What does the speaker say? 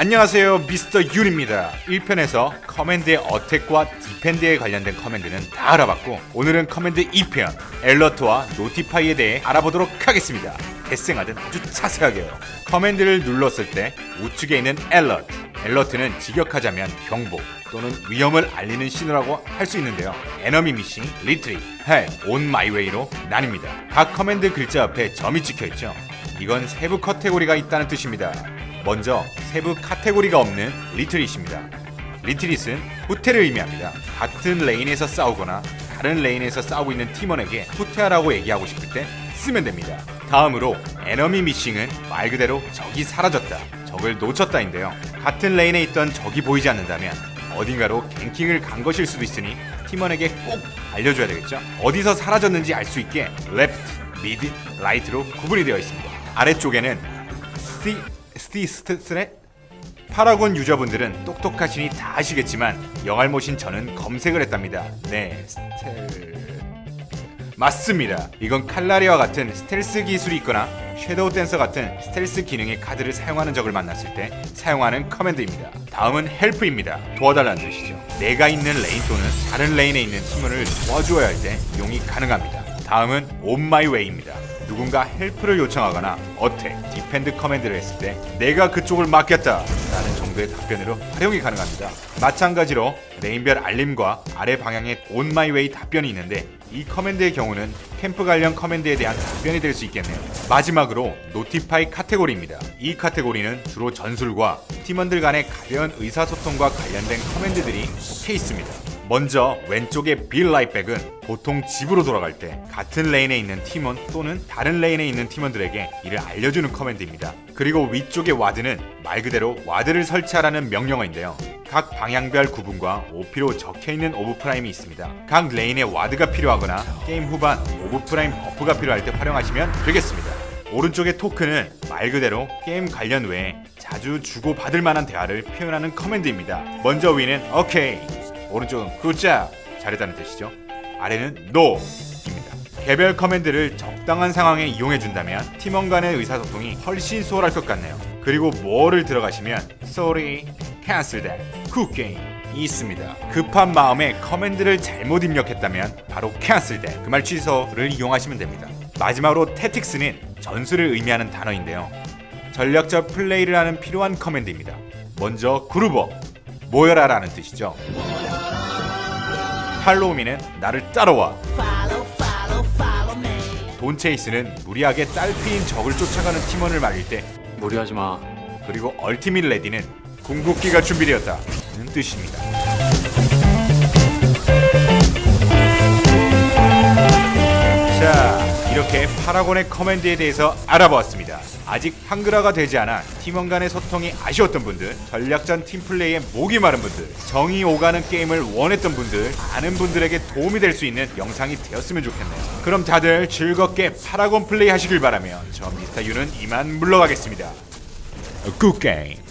안녕하세요 미스터 윤입니다. 1편에서 커맨드의 어택과 디펜드에 관련된 커맨드는 다 알아봤고 오늘은 커맨드 2편 엘러트와 노티파이에 대해 알아보도록 하겠습니다. 대생하든 아주 자세하게요. 커맨드를 눌렀을 때 우측에 있는 엘러트. 엘러트는 직역하자면 경보 또는 위험을 알리는 신호라고 할 수 있는데요. 에너미 미싱, 리트리, 헬, 온 마이웨이로 나뉩니다. 각 커맨드 글자 앞에 점이 찍혀 있죠. 이건 세부 카테고리가 있다는 뜻입니다 먼저 세부 카테고리가 없는 리트릿입니다. 리트릿은 후퇴를 의미합니다. 같은 레인에서 싸우거나 다른 레인에서 싸우고 있는 팀원에게 후퇴하라고 얘기하고 싶을 때 쓰면 됩니다. 다음으로 에너미 미싱은 말 그대로 적이 사라졌다, 적을 놓쳤다인데요. 같은 레인에 있던 적이 보이지 않는다면 어딘가로 갱킹을 간 것일 수도 있으니 팀원에게 꼭 알려줘야 되겠죠. 어디서 사라졌는지 알 수 있게 레프트, 미드, 라이트로 구분이 되어 있습니다. 아래쪽에는 스티 스티스트스렛 파라곤 유저분들은 똑똑하시니 다 아시겠지만 영알못인 저는 검색을 했답니다. 네, 스텔 맞습니다. 이건 칼라리와 같은 스텔스 기술이 있거나 섀도우 댄서 같은 스텔스 기능의 카드를 사용하는 적을 만났을 때 사용하는 커맨드입니다. 다음은 헬프입니다. 도와달라는 뜻이죠. 내가 있는 레인 또는 다른 레인에 있는 팀원을 도와주어야 할때 이용이 가능합니다. 다음은 온 마이 웨이입니다. 누군가 헬프를 요청하거나 어택, 디펜드 커맨드를 했을 때 내가 그쪽을 맡겼다 라는 정도의 답변으로 활용이 가능합니다. 마찬가지로 레인별 알림과 아래 방향에 온 마이 웨이 답변이 있는데 이 커맨드의 경우는 캠프 관련 커맨드에 대한 답변이 될 수 있겠네요. 마지막으로 노티파이 카테고리입니다. 이 카테고리는 주로 전술과 팀원들 간의 가벼운 의사소통과 관련된 커맨드들이 속해 있습니다. 먼저 왼쪽의 빌 라이백은 보통 집으로 돌아갈 때 같은 레인에 있는 팀원 또는 다른 레인에 있는 팀원들에게 이를 알려주는 커맨드입니다. 그리고 위쪽의 와드는 말 그대로 와드를 설치하라는 명령어인데요. 각 방향별 구분과 OP로 적혀있는 오브프라임이 있습니다. 각 레인에 와드가 필요하거나 게임 후반 오브프라임 버프가 필요할 때 활용하시면 되겠습니다. 오른쪽의 토크는 말 그대로 게임 관련 외에 자주 주고받을 만한 대화를 표현하는 커맨드입니다. 먼저 위는 오케이, 오른쪽은 굿잡 잘했다는 뜻이죠. 아래는 노입니다. 개별 커맨드를 적당한 상황에 이용해 준다면 팀원 간의 의사소통이 훨씬 수월할 것 같네요. 그리고 뭐를 들어가시면 sorry, cancel that, 이 있습니다. 급한 마음에 커맨드를 잘못 입력했다면 바로 cancel that 그 말 취소를 이용하시면 됩니다. 마지막으로 tactics는 전술을 의미하는 단어인데요. 전략적 플레이를 하는 필요한 커맨드입니다. 먼저 그루버 모여라라는 뜻이죠. 팔로우미는 나를 따라와. 돈체이스는 무리하게 딸피인 적을 쫓아가는 팀원을 말릴 때 무리하지 마. 그리고 얼티밋 레디는 궁극기가 준비되었다는 뜻입니다. 자, 이렇게 파라곤의 커맨드에 대해서 알아보았습니다. 아직 한글화가 되지 않아 팀원 간의 소통이 아쉬웠던 분들, 전략전 팀플레이에 목이 마른 분들, 정이 오가는 게임을 원했던 분들, 많은 분들에게 도움이 될 수 있는 영상이 되었으면 좋겠네요. 그럼 다들 즐겁게 파라곤 플레이 하시길 바라며 저 미스터 유는 이만 물러가겠습니다. 굿 게임.